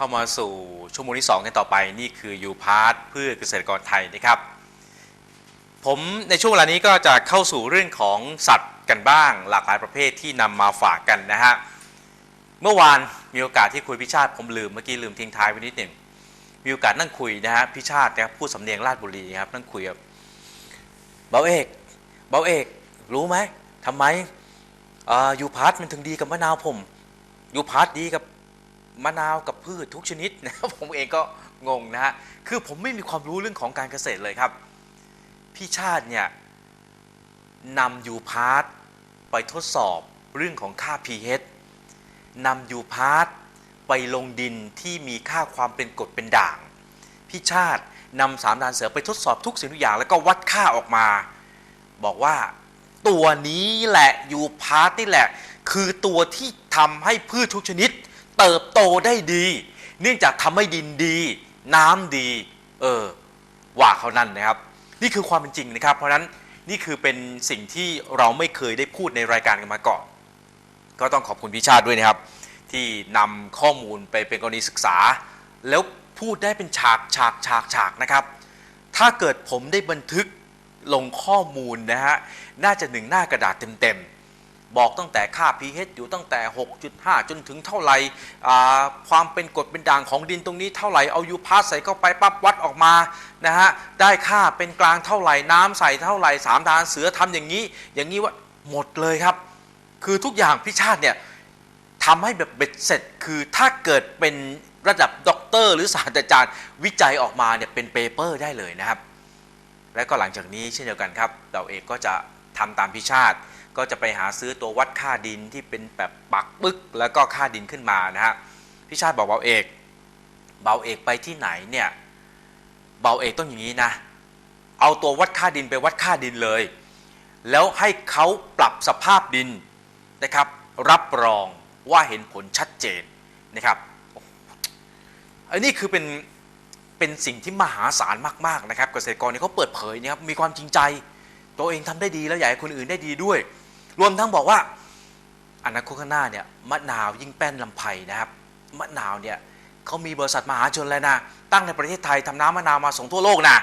เข้ามาสู่ชั่วโมงที่ 2 กันต่อไป นี่คือยูพาร์ทเพื่อเกษตรกรไทยนะครับ ผมในช่วงเวลานี้ก็จะเข้าสู่เรื่องของสัตว์กันบ้าง หลากหลายประเภทที่นำมาฝากกันนะฮะเมื่อวานมีโอกาสที่คุยพิชาติผมลืมเมื่อกี้ลืมทิ้งท้ายไว้นิดหนึ่งมีโอกาสนั่งคุยนะฮะพิชาตินะครับพูดสำเนียงราชบุรีครับนั่งคุยกับเบาเอกเบาเอกรู้ไหมทำไมออยูพาร์ทมันถึงดีกับมะนาวผมยูพาร์ทดีกับมะนาวกับ พืชทุกชนิดนะผมเองก็งงนะฮะคือผมไม่มีความรู้เรื่องของการเกษตรเลยครับ พี่ชาติเนี่ยนำยูพาร์ทไปทดสอบเรื่องของค่า pH นำยูพาร์ทไปลงดินที่มีค่าความเป็นกรดเป็นด่าง พี่ชาตินำสามดานเสือไปทดสอบทุกสิ่งทุกอย่าง แล้วก็วัดค่าออกมา บอกว่าตัวนี้แหละยูพาร์ทนี่แหละ คือตัวที่ทำให้พืชทุกชนิด เติบโตได้ดี เนื่องจากทำให้ดินดี น้ำดี เออว่าเขานั่นนะครับ นี่คือความเป็นจริงนะครับ เพราะฉะนั้นนี่คือเป็นสิ่งที่เราไม่เคยได้พูดในรายการกันมาก่อน ก็ต้องขอบคุณพิชาติด้วยนะครับ ที่นำข้อมูลไปเป็นกรณีศึกษา แล้วพูดได้เป็นฉากฉากฉากฉากนะครับ ถ้าเกิดผมได้บันทึกลงข้อมูลนะฮะน่าจะหนึ่งหน้ากระดาษเต็มๆ บอกตั้งแต่ค่า pH อยู่ตั้งแต่ 6.5 จนถึงเท่าไหร่ความเป็นกรดเป็นด่างของดินตรงนี้เท่าไหร่เอายูพาสใส่เข้าไปปั๊บวัดออกมานะฮะได้ค่าเป็นกลางเท่าไหร่น้ำใส่เท่าไหร่สามทานเสือทำอย่างนี้ อย่างนี้ว่าหมดเลยครับ คือทุกอย่างพิชาติเนี่ยทำให้แบบเบ็ดเสร็จ คือถ้าเกิดเป็นระดับด็อกเตอร์ หรือศาสตราจารย์วิจัยออกมาเนี่ยเป็นเปเปอร์ได้เลยนะครับ และก็หลังจากนี้เช่นเดียวกันครับเราเอกก็จะทำตามพิชาติ ก็จะไปหาซื้อตัววัดค่าดินที่เป็นแบบปักปึ๊กแล้วก็ค่าดินขึ้นมานะฮะพิชาติบอกเบาเอก เบาเอกไปที่ไหนเนี่ยเบาเอกต้องอย่างนี้นะ เอาตัววัดค่าดินไปวัดค่าดินเลย แล้วให้เขาปรับสภาพดินนะครับ รับรองว่าเห็นผลชัดเจนนะครับโอ้โหอันนี้คือเป็นเป็นสิ่งที่มหาศาลมาก ๆ นะครับ เกษตรกรเนี่ยเขาเปิดเผยนะครับมีความจริงใจ ตัวเองทำได้ดีแล้วอยากให้คนอื่นได้ดีด้วย รวมทั้งบอกว่าอนาคตข้างหน้าเนี่ยมะนาวยิ่งแป้นลำไผ่นะครับมะนาวเนี่ยเขามีบริษัทมหาชนแล้วนะ ตั้งในประเทศไทยทำน้ำมะนาวมาส่งทั่วโลกนะ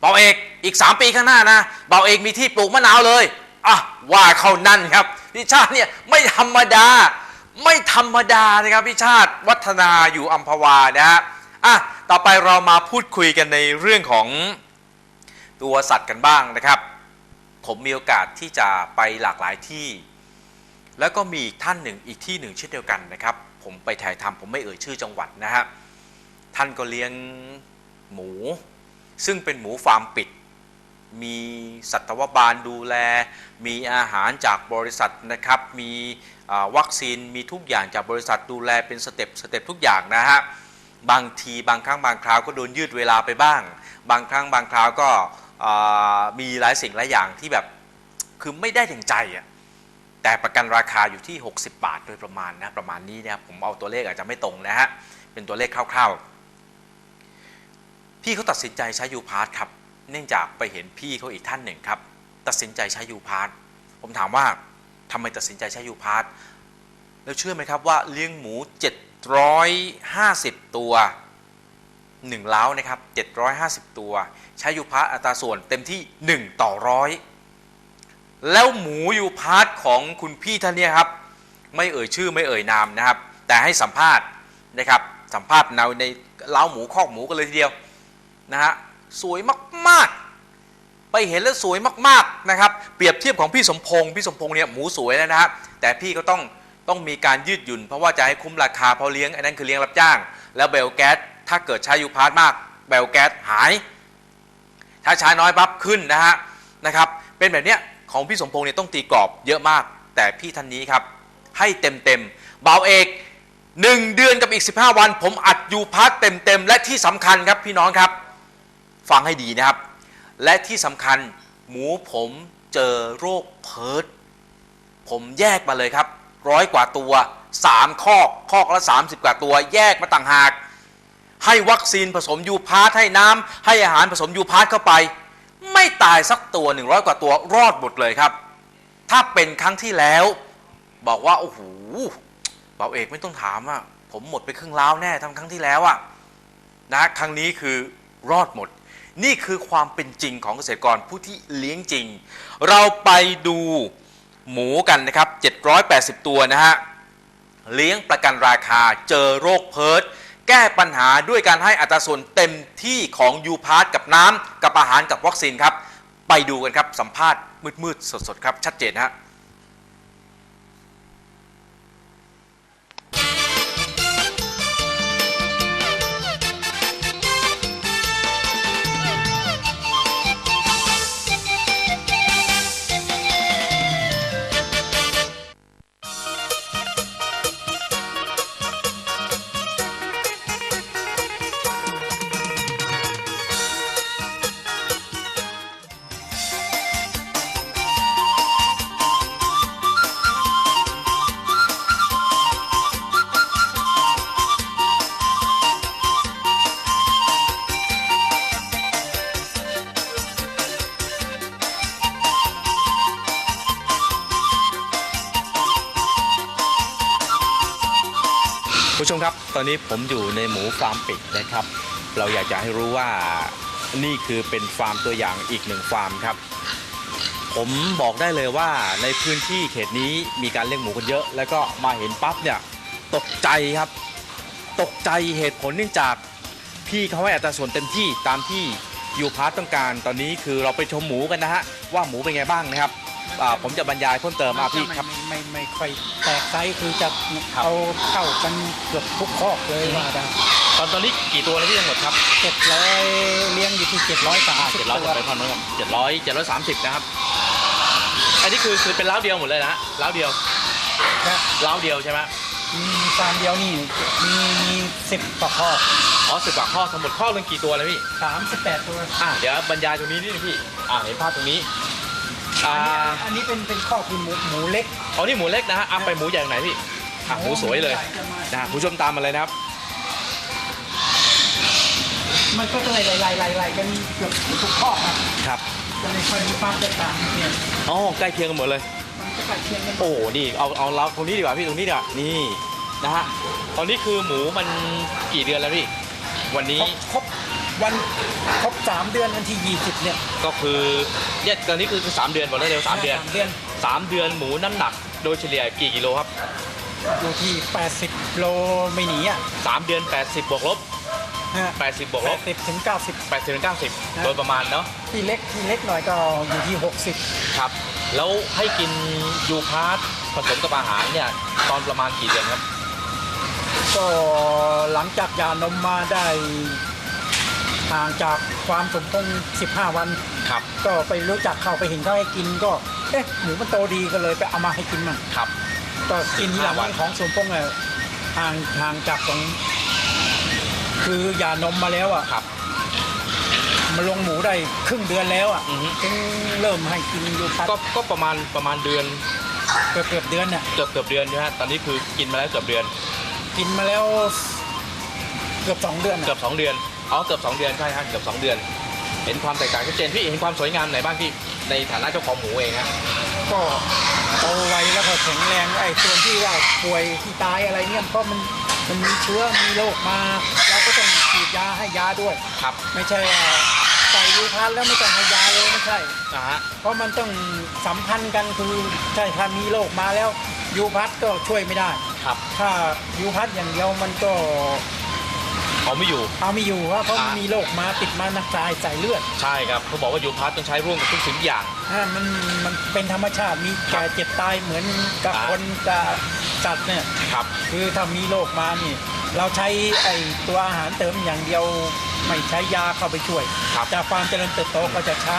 เบาเอกอีก 3 ปีข้างหน้านะเบาเอกมีที่ปลูกมะนาวเลยอะว่าเขานั่นครับพี่ชาติเนี่ยไม่ธรรมดา ไม่ธรรมดานะครับพี่ชาติวัฒนาอยู่อัมพวานะฮะอะต่อไปเรามาพูดคุยกันในเรื่องของตัวสัตว์กันบ้างนะครับ ผมมีโอกาสที่จะไปหลากหลายที่ แล้วก็มีท่านหนึ่งอีกที่หนึ่งเช่นเดียวกันนะครับ ผมไปถ่ายทำผมไม่เอ่ยชื่อจังหวัดนะฮะท่านก็เลี้ยงหมู ซึ่งเป็นหมูฟาร์มปิด มีสัตวบาลดูแล มีอาหารจากบริษัทนะครับ มีวัคซีนมีทุกอย่างจากบริษัทดูแลเป็นสเต็ปสเต็ปทุกอย่างนะฮะบางทีบางครั้งบางคราวก็โดนยืดเวลาไปบ้าง บางครั้งบางคราวก็ มีหลายสิ่งหลายอย่างที่แบบคือไม่ได้ถึงใจอะแต่ประกันราคาอยู่ที่ 60 บาทโดยประมาณนะประมาณนี้นะครับผมเอาตัวเลขอาจจะไม่ตรงนะฮะเป็นตัวเลขคร่าวๆ พี่เขาตัดสินใจใช้ยูพาร์ทครับเนื่องจากไปเห็นพี่เขาอีกท่านหนึ่งครับตัดสินใจใช้ยูพาร์ทผมถามว่าทำไมตัดสินใจใช้ยูพาร์ทแล้วเชื่อไหมครับว่าเลี้ยงหมู 750 ตัว1เล้านะครับ750 ตัว ใช้ยูพาร์ทอัตราส่วนเต็มที่ 1 ต่อร้อยแล้วหมูยูพาร์ทของคุณพี่ท่านเนี้ครับ ไม่เอ่ยชื่อไม่เอ่ยนามนะครับ แต่ให้สัมภาษณ์นะครับ สัมภาษณ์ในในเล้าหมูคอกหมูกันเลยทีเดียวนะฮะสวยมากๆ ไปเห็นแล้วสวยมากๆนะครับ เปรียบเทียบของพี่สมพงศ์พี่สมพงศ์เนี่ยหมูสวยแล้วนะครับแต่พี่ก็ต้องต้องมีการยืดหยุ่น เพราะว่าจะให้คุ้มราคาเพราะเลี้ยงอันนั้นคือเลี้ยงรับจ้าง แล้วเบลแก๊สถ้าเกิดใช้ยูพาร์ทมาก เบลแก๊สหาย ถ้าใช้น้อยปั๊บขึ้นนะฮะนะครับเป็นแบบเนี้ยของพี่สมพงษ์เนี่ยต้องตีกรอบเยอะมาก แต่พี่ท่านนี้ครับ ให้เต็มเต็มเบาเอก 1 เดือนกับอีก 15 วัน ผมอัดยูพาร์ทเต็มเต็มและที่สำคัญครับพี่น้องครับ ฟังให้ดีนะครับ และที่สำคัญหมูผมเจอโรคเพิร์ดผมแยกมาเลยครับร้อยกว่าตัว 3 คอกคอกละ 30 กว่าตัว แยกมาต่างหาก ให้วัคซีนผสมยูพาร์ทให้น้ำให้อาหารผสมยูพาร์ทเข้าไป ไม่ตายสักตัว100กว่าตัวรอดหมดเลยครับ ถ้าเป็นครั้งที่แล้ว บอกว่า โอ้โหเบาเอกไม่ต้องถามอะผมหมดไปครึ่งล้าวแน่ทั้งครั้งที่แล้วอะนะครั้งนี้คือรอดหมด นี่คือความเป็นจริงของเกษตรกรผู้ที่เลี้ยงจริง เราไปดูหมูกันนะครับ 780 ตัวนะฮะเลี้ยงประกันราคาเจอโรคเพิร์ด แก้ปัญหาด้วยการให้อัตราส่วนเต็มที่ของยูพาร์ตกับน้ำกับอาหารกับวัคซีนครับ ไปดูกันครับ สัมภาษณ์มืดๆสดๆครับ ชัดเจนฮะ ผู้ชมครับ ตอนนี้ผมอยู่ในหมูฟาร์มปิดนะครับ เราอยากจะให้รู้ว่านี่คือเป็นฟาร์มตัวอย่างอีกหนึ่งฟาร์มครับ ผมบอกได้เลยว่าในพื้นที่เขตนี้มีการเลี้ยงหมูกันเยอะ แล้วก็มาเห็นปั๊บเนี่ยตกใจครับ ตกใจเหตุผลเนื่องจากพี่เขาให้อัตราส่วนเต็มที่ตามที่ยูพาร์ตต้องการ ตอนนี้คือเราไปชมหมูกันนะฮะว่าหมูเป็นไงบ้างนะครับ อ่าผมจะบรรยายเพิ่มเติมมาพี่ครับ ไม่ไม่ไม่ค่อยแตกไซส์คือจะครับ เอาเข้ากันเกือบทุกคอกเลยว่าได้ตอนตอนนี้กี่ตัวแล้วพี่ทั้งหมดครับเจ็ดร้อยเลี้ยงอยู่ที่เจ็ดร้อยสามสิบเจ็ดร้อยจะไปพันนึงเจ็ดร้อยเจ็ดร้อยสามสิบนะครับ อันนี้คือคือเป็นล้าวเดียวหมดเลยนะฮะล้าวเดียวนะล้าวเดียวใช่ไหมมีฟาร์มเดียวนี่มีมีสิบกว่าคอกอ๋อสิบกว่าข้อทั้งหมดข้อเรื่องกี่ตัวเลยพี่ สามสิบแปดตัว อะเดี๋ยวบรรยายตรงนี้นิดนึงพี่ อ่าเห็นภาพตรงนี้ อ่าอันนี้เป็นเป็นคอกคือหมูหมูเล็กอ๋อนี่หมูเล็กนะฮะอะไปหมูใหญ่ตรงไหนพี่อะหมูสวยเลยใหญ่จะมานะผู้ชมตามมาเลยนะครับ มันก็จะไล่ไล่ไล่ไล่ไล่กันเกือบทุกคอกนะครับจะไม่ค่อยมีความแตกต่างเนี่ยอ๋อใกล้เคียงกันหมดเลยมันจะใกล้เคียงกันโอ้นี่เอาเอาเราตรงนี้ดีกว่าพี่ตรงนี้ดีกว่านี่นะฮะตอนนี้คือหมูมันกี่เดือนแล้วพี่วันนี้ครบ วันครบสามเดือนวันที่ยี่สิบเนี่ยก็คือเนี่ยตอนนี้คือสามเดือนบอกได้เร็วสามเดือนสามเดือนสามเดือนหมูน้ำหนักโดยเฉลี่ยกี่กิโลครับอยู่ที่ 80 โลไม่หนีอะสามเดือน 80 บวกลบ ฮะ80 บวกลบ 80ถึง90 80ถึง90 โดยประมาณเนาะที่เล็กที่เล็กหน่อยก็อยู่ที่ครับ แล้วให้กินยูพาร์ทผสมกับอาหารเนี่ยตอนประมาณกี่เดือนครับ60ก็หลังจากหยานมมาได้ ห่างจากความสมพงษ์15 วัน ครับ ก็ไปรู้จักเขาไปเห็นเขาให้กินก็เอ๊ะหมูมันโตดีก็เลยไปเอามาให้กินมันครับ ก็กินที่หลัง15วันของสมพงษ์อะห่างห่างจากของคือหยานมมาแล้วอะครับมาลงหมูได้ครึ่งเดือนแล้วอะอือฮึ ถึงเริ่มให้กินยูพัดก็ก็ประมาณประมาณเดือนเกือบเกือบเดือนเนี่ยเกือบเกือบเดือนใช่ไหมตอนนี้คือกินมาแล้วเกือบเดือน กินมาแล้วเกือบสองเดือนเกือะอบ2เดือน อ๋อเกือบ2เดือนใช่ครับเกือบ2เดือน เห็นความแตกต่างชัดเจนพี่เห็นความสวยงามไหนบ้างพี่ในฐานะเจ้าของหมูเองฮะก็โตไวแล้วก็แข็งแรงไอ้ส่วนที่ว่าป่วยที่ตายอะไรเนี่ยเพราะมันมันมีเชื้อมีโรคมาเราก็ต้องฉีดยาให้ยาด้วย ครับไม่ใช่ว่าใส่ยูพัดแล้วไม่ต้องให้ยาเลยไม่ใช่นะฮะเพราะมันต้องสัมพันธ์กันคือใช่ถ้ามีโรคมาแล้วยูพัดก็ช่วยไม่ได้ ครับ ถ้ายูพัดอย่างเดียวมันก็ เขาไม่อยู่ เอาไม่อยู่ครับเพราะมันอ่ามีมีโรคมาติดมานักตายใส่เลือดใช่ครับเขาบอกว่ายูพาร์ตต้องใช้ร่วมกับทุกสิ่งทุกอย่าง อ่ามันมันเป็นธรรมชาติมีแก่เจ็บตายเหมือนกับอ่า คนกับสัตว์เนี่ยครับ คือถ้ามีโรคมานี่ เราใช้ไอ้ตัวอาหารเติมอย่างเดียวไม่ใช้ยาเข้าไปช่วยครับจะความเจริญเติบโตก็จะช้า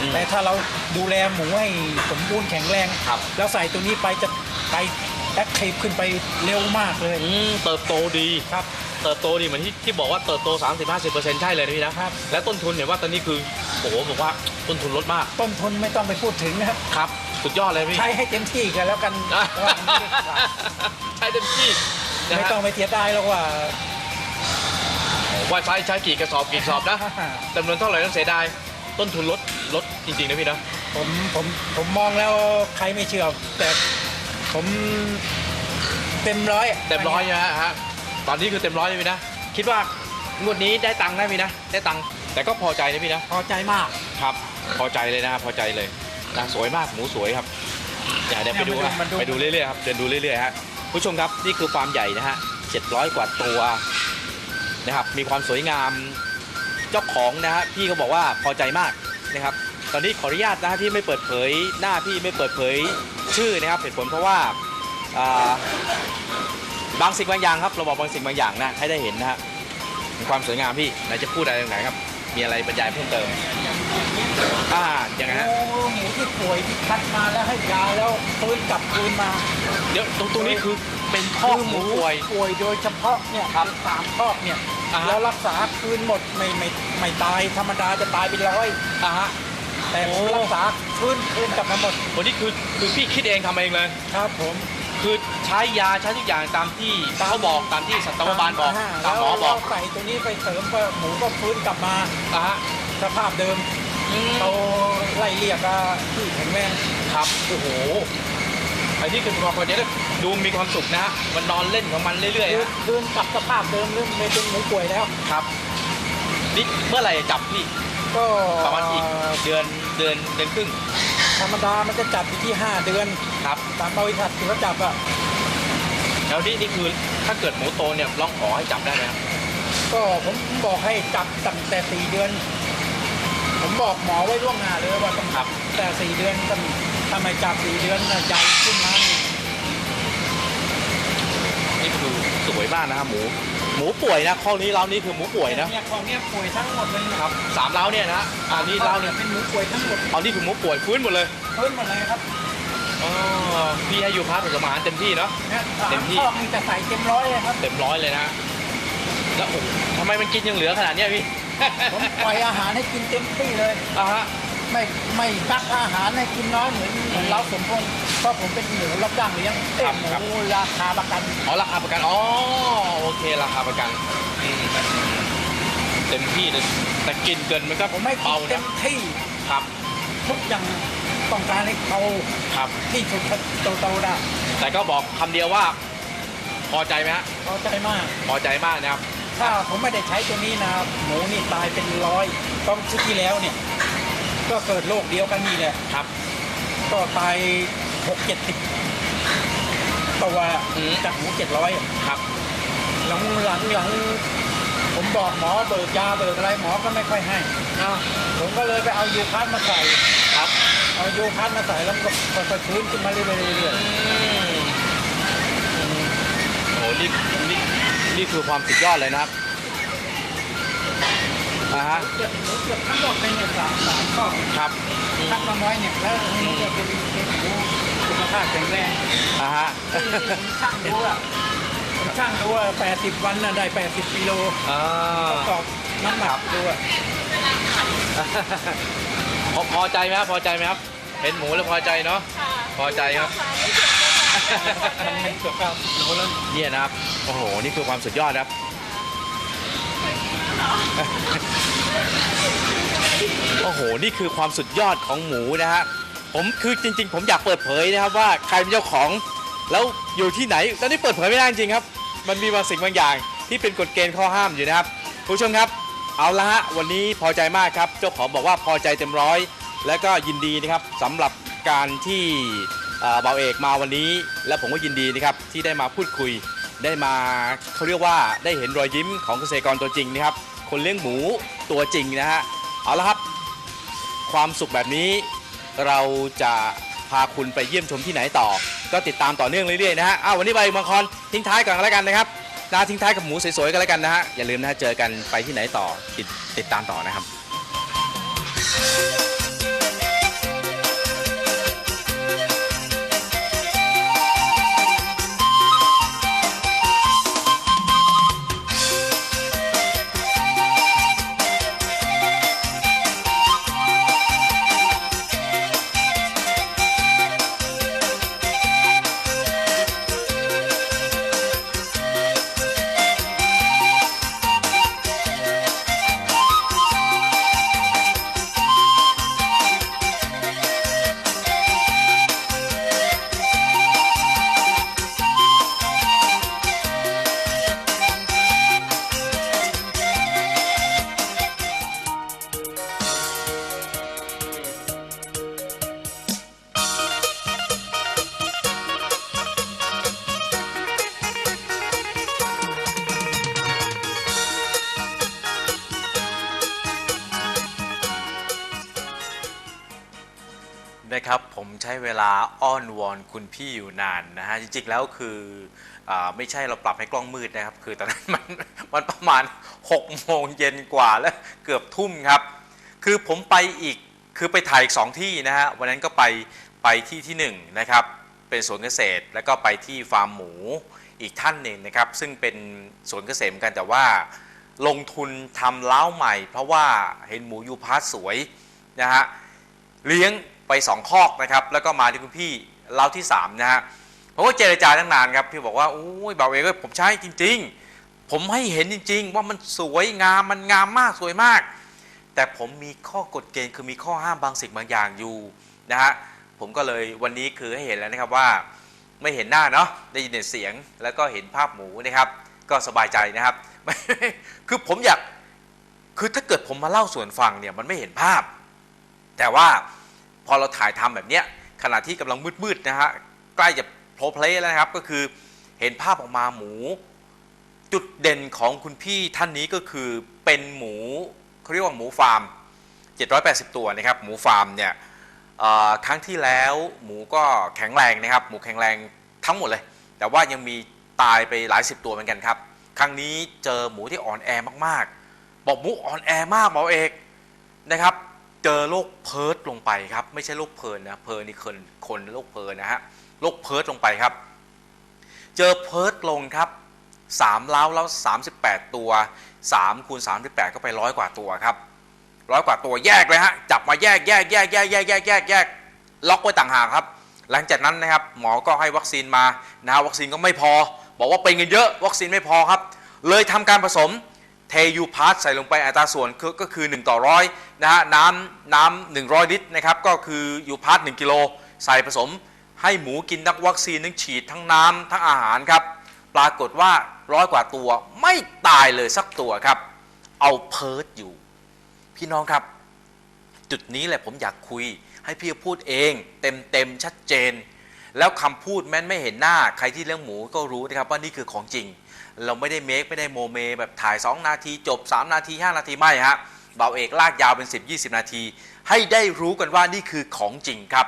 อืมแต่ถ้าเราดูแลหมูให้สมบูรณ์แข็งแรง ครับ แล้วใส่ตัวนี้ไปจะไป แอคทีฟขึ้นไปเร็วมากเลยอืมเติบโตดีครับ เติบโตดีเหมือนที่ที่บอกว่าเติบโต 30-50%ใช่เลยนะพี่นะครับ และต้นทุนเนี่ยว่าตอนนี้คือโอ้โหบอกว่าต้นทุนลดมากต้นทุนไม่ต้องไปพูดถึงนะครับ ครับ สุดยอดเลยพี่ ใช้ให้เต็มที่กันแล้วกันอะว่ามันไม่ได้ขาดใช้เต็มที่นะไม่ฮะต้องไปเสียดายหรอกว่า ว่าใช้ใช้กี่กระสอบกี่กระสอบนะ จำนวนเท่าไหร่ต้องเสียดายต้นทุนลดลดจริงๆนะพี่นะ ผมผมผมมองแล้วใครไม่เชื่อ แต่ ผมเต็มร้อยเต็มร้อยใช่ไหมฮะตอนนี้คือเต็มร้อยเลยพี่นะคิดว่างวดนี้ได้ตังค์ได้พี่นะได้ตังค์แต่ก็พอใจนะพี่นะพอใจมากครับ พอใจเลยนะครับพอใจเลยนะสวยมากหมูสวยครับอย่าเดี๋ยวไปดูเนี่ยอะมันดูไปดูเรื่อยๆครับเดินดูเรื่อยๆฮะผู้ชมครับนี่คือฟาร์มใหญ่นะฮะ700 กว่าตัวนะครับมีความสวยงามเจ้าของนะฮะพี่เขาบอกว่าพอใจมากนะครับ ตอนนี้ขออนุญาตนะฮะที่ไม่เปิดเผยหน้าพี่ไม่เปิดเผยชื่อนะครับเหตุผลเพราะว่าอ่าบางสิ่งบางอย่างครับเราบอกบางสิ่งบางอย่างนะให้ได้เห็นนะฮะมีความสวยงามพี่ไหนจะพูดอะไรตรงไหนครับ มีอะไรบรรยายเพิ่มเติมอ่าอย่างไงฮะโอ้หมูที่ป่วยที่คัดมาแล้วให้ยาแล้วฟื้นกลับคืนมา เดี๋ยวตรงตรงนี้คือเป็นข้อกหมูป่วยป่วยโดยเฉพาะเนี่ยครับสามข้อกเนี่ยอ่าฮะแล้วรักษาคืนหมดไม่ไม่ไม่ตายธรรมดาจะตายเป็นร้อยอ่าฮะ แต่ผมโอ้รักษาคืนคืนกลับมาหมดวันนี้คือคือพี่คิดเองทำเองเลย ครับผม คือใช้ยาใช้ทุกอย่างตามที่เขาบอกตามที่สัตวบาลบอกตามหมอแล้วบอกเราใส่ตัวนี้ไปเสริมก็หมูก็ฟื้นกลับมาอ่าฮะสภาพเดิมเขาไล่เรียกว่าที่แข็งแรงครับ โอ้โห ไอ้นี่คือความพอใจแล้วดูมีความสุขนะฮะมันนอนเล่นของมันเรื่อยๆคืนฮะคืนกลับสภาพเดิมเรื่องไม่เป็นหมูป่วยแล้ว ครับ นี่เมื่อไหร่จับพี่ ก็ประมาณอีกเดือนเดือนเดือนครึ่งธรรมดามันจะจับอยู่ที่ 5 เดือนครับตามบริษัทที่เขาจับอะแล้วนี่นี่คือถ้าเกิดหมูโตเนี่ยร้องขอให้จับได้ไหมครับก็ผมบอกให้จับตั้งแต่4เดือน ผมบอกหมอไว้ล่วงหน้าเลยว่าต้องจับแต่4เดือนต้องทำไมจับ4เดือนน่ะใหญ่ขึ้นมานี่นี่คือสวยมากนะครับหมู หมูป่วยนะข้อนี้เรานี่คือหมูป่วยนะเนี่ยของเนี่ยป่วยทั้งหมดเลยนะครับสามเล้าเนี่ยนะอ่านี่เล้าเนี่ยเป็นหมูป่วยทั้งหมดอานี่คือหมูป่วยฟื้นหมดเลยเพิ่มหมดเลยครับอ๋อพี่ให้อยู่พักผสมอาหารเต็มที่เนาะเต็มที่ข้อมีจะใส่เต็มร้อยเลยครับเต็มร้อยเลยนะแล้วโอ้ทำไมมันกินยังเหลือขนาดเนี้ยพี่ผมปล่อยอาหารให้กินเต็มที่เลยอ่าฮะไม่ไม่ซักอาหารให้กินน้อยเหมือนเหมือนเราสมพงษ์เพราะผมเป็นหมูรับจ้างเลี้ยงเอ้ยหมูราคาประกันอ๋อราคาประกันอ๋อ โอเคราคาประกันอืมเต็มที่เลยแต่กินเกินมันก็ผมไม่กิเบานเต็นะมที่ครับทุกอย่างต้องการให้เขาครับที่สุดโตๆได้แต่ก็บอกคำเดียวว่า พอใจไหมฮะพอใจมาก พอใจมากนะครับ ถ้าผมไม่ได้ใช้ตัวนี้นะหมูนี่ตายเป็นร้อยต้องชุดที่แล้วเนี่ย ก็เกิดโรคเดียวกันนี่แหละครับ ก็ตายหกเจ็ดสิบตัวอืมจากหมูเจ็ดร้อยครับ หลังหลังหลังผมบอกหมอเบิกยาเบิกอะไรหมอก็ไม่ค่อยให้อ้าวผมก็เลยไปเอายูคัสมาใส่ครับ เอายูคัสมาใส่แล้วมันก็ค่อยๆฟื้นขึ้นมาเรื่อยๆเรื่อยอืมโอ้โหนี่นี่นี่คือความสุดยอดเลยนะครับอ่าฮะๆเกือบเกือบทั้งหมดเลยเนี่ยสามสามข้อครับอืมคัดมาน้อยเนี่ยแล้วมันจะเป็นเป็นหมูสุขภาพแข็งแรงอ่าฮะผมช่างดูอะผม ช่างดูว่าแปดสิบวันน่ะได้แปดสิบกิโลอ่าประกอบน้ำหนักดูอะพอพอใจไหมครับพอใจไหมครับ เห็นหมูแล้วพอใจเนาะพอใจครับ มันเป็นเกือบเก้าโลแล้วเนี่ยนะครับโอ้โหนี่คือความสุดยอดครับ โอ้โห นี่คือความสุดยอดของหมูนะฮะ ผมคือจริง ๆ ผมอยากเปิดเผยนะครับว่าใครเป็นเจ้าของ แล้วอยู่ที่ไหนตอนนี้เปิดเผยไม่ได้จริงๆครับ มันมีบางสิ่งบางอย่าง ที่เป็นกฎเกณฑ์ข้อห้ามอยู่นะครับผู้ชมครับ เอาละฮะวันนี้พอใจมากครับ เจ้าของบอกว่าพอใจเต็มร้อย และก็ยินดีนะครับสำหรับการที่เอ่อเบาเอกมาวันนี้ และผมก็ยินดีนะครับที่ได้มาพูดคุย ได้มาเขาเรียกว่าได้เห็นรอยยิ้มของเกษตรกรตัวจริงนะครับ คนเลี้ยงหมูตัวจริงนะฮะเอาละครับ ความสุขแบบนี้เราจะพาคุณไปเยี่ยมชมที่ไหนต่อ ก็ติดตามต่อเนื่องเรื่อยๆนะฮะอ้าววันนี้ใบมังคร ทิ้งท้ายก่อนกันแล้วกันนะครับนาทิ้งท้ายกับหมูสวยๆกันแล้วกันนะฮะอย่าลืมนะฮะเจอกันไปที่ไหนต่อติดติดตามต่อนะครับ ผมใช้เวลาอ้อนวอนคุณพี่อยู่นานนะฮะจริงๆแล้วคืออไม่ใช่เราปรับให้กล้องมืดนะครับ คือตอนนั้นมันมันประมาณ6โมงเย็นกว่าแล้วเกือบทุ่มครับ คือผมไปอีกคือไปถ่ายอีกสองที่นะฮะวันนั้นก็ไปไปที่ที่หนึ่งนะครับเป็นสวนเกษตรแล้วก็ไปที่ฟาร์มหมูอีกท่านหนึ่งนะครับ ซึ่งเป็นสวนเกษตรเหมือนกันแต่ว่าลงทุนทำเล้าใหม่ เพราะว่าเห็นหมูยูพาร์ทสวยนะฮะเลี้ยง ไปสองคอกนะครับ แล้วก็มาที่คุณพี่เล้าที่สามนะฮะผมก็เจรจาตั้งนานครับ พี่บอกว่าโอ้ยบ่าวเอกเอ้ยผมใช้จริง ๆ ผมให้เห็นจริง ๆ ว่ามันสวยงามมันงามมากสวยมาก แต่ผมมีข้อกฎเกณฑ์คือมีข้อห้ามบางสิ่งบางอย่างอยู่นะฮะผมก็เลยวันนี้คือให้เห็นแล้วนะครับว่าไม่เห็นหน้าเนาะได้ยินแต่เสียงแล้วก็เห็นภาพหมูนะครับ ก็สบายใจนะครับ คือผมอยากคือถ้าเกิดผมมาเล่าส่วนฟังเนี่ยมันไม่เห็นภาพ แต่ว่า อเราถ่ายทำแบบเนี้ยขณะที่กำลังมืดๆนะฮะใกล้จะโพลเพลย์แล้วนะครับ ก็คือเห็นภาพออกมาหมู จุดเด่นของคุณพี่ท่านนี้ก็คือเป็นหมูเขาเรียกว่าหมูฟาร์ม 780 ตัวนะครับ หมูฟาร์มเนี่ยครั้งที่แล้วหมูก็แข็งแรงนะครับ หมูแข็งแรงทั้งหมดเลย แต่ว่ายังมีตายไปหลายสิบตัวเหมือนกันครับ ครั้งนี้เจอหมูที่อ่อนแอมากๆ บอกหมูอ่อนแอมากหมอเอกนะครับ เจอโรคเพิร์ดลงไปครับ ไม่ใช่โรคเพลินนะเพลินนี่คนคนโรคเพลินนะฮะโรคเพิร์ดลงไปครับ เจอเพิร์ดลงครับสามเล้าแล้ว38ตัว3คูณ38ก็ไปร้อยกว่าตัวครับร้อยกว่าตัวแยกเลยฮะจับมาแยกแยกแยกแยกแยกแยกแยกแยกล็อกไว้ต่างหากครับ หลังจากนั้นนะครับหมอก็ให้วัคซีนมานะฮะวัคซีนก็ไม่พอ บอกว่าเป็นเงินเยอะวัคซีนไม่พอครับ เลยทำการผสม เทยูพาร์ตใส่ลงไปอัตราส่วนคือก็คือ 1 ต่อร้อยนะฮะน้ำน้ำ100ลิตรนะครับก็คือยูพาร์ต1กิโลใส่ผสม ให้หมูกินทั้งวัคซีนทั้งฉีดทั้งน้ำทั้งอาหารครับปรากฏว่าร้อยกว่าตัวไม่ตายเลยสักตัวครับ เอาเพิร์ดอยู่ พี่น้องครับ จุดนี้แหละผมอยากคุย ให้พี่พูดเอง เต็มเต็มชัดเจน แล้วคำพูดแม้นไม่เห็นหน้า ใครที่เลี้ยงหมูก็รู้นะครับว่านี่คือของจริง เราไม่ได้เมคไม่ได้โมเม แบบถ่าย 2 นาทีจบ 3 นาที 5 นาทีไม่ฮะเบาเอกลากยาวเป็น 10-20 นาที ให้ได้รู้กันว่านี่คือของจริงครับ